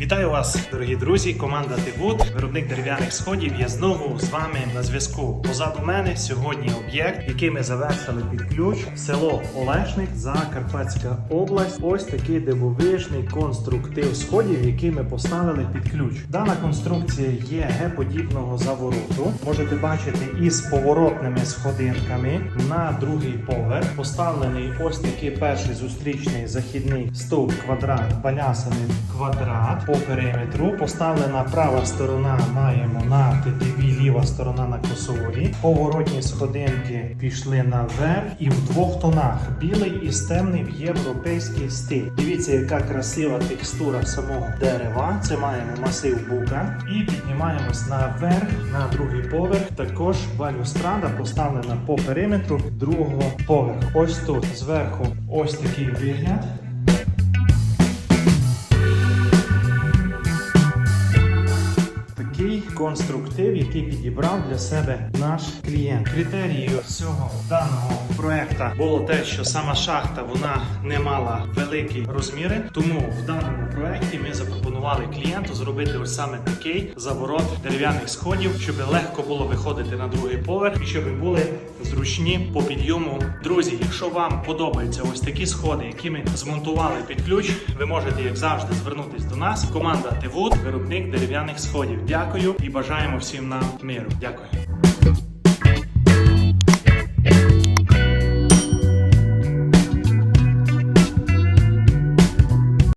Вітаю вас, дорогі друзі! Команда Тивуд, виробник дерев'яних сходів. Я знову з вами на зв'язку. Позаду мене сьогодні об'єкт, який ми завершили під ключ. Село Олешник, Закарпатська область. Ось такий дивовижний конструктив сходів, який ми поставили під ключ. Дана конструкція є Г-подібного завороту. Можете бачити із поворотними сходинками на другий поверх. Поставлений ось такий перший зустрічний західний стовп квадрат, балясаний квадрат по периметру. Поставлена права сторона маємо на тетиві, ліва сторона на косові. Поворотні сходинки пішли наверх і в двох тонах: білий і темний в європейський стиль. Дивіться, яка красива текстура самого дерева. Це маємо масив бука. І піднімаємось наверх на другий поверх. Також балюстрада поставлена по периметру другого поверху. Ось тут зверху ось такий вигляд. Конструктив, який підібрав для себе наш клієнт. Критерією цього даного проекту було те, що сама шахта вона не мала великі розміри. Тому в даному проекті ми запропонували клієнту зробити ось саме такий заворот дерев'яних сходів, щоб легко було виходити на другий поверх і щоб були зручні по підйому. Друзі, якщо вам подобаються ось такі сходи, які ми змонтували під ключ, ви можете як завжди звернутись до нас. Команда Тивуд, виробник дерев'яних сходів. Дякую і бажаємо всім нам миру. Дякую.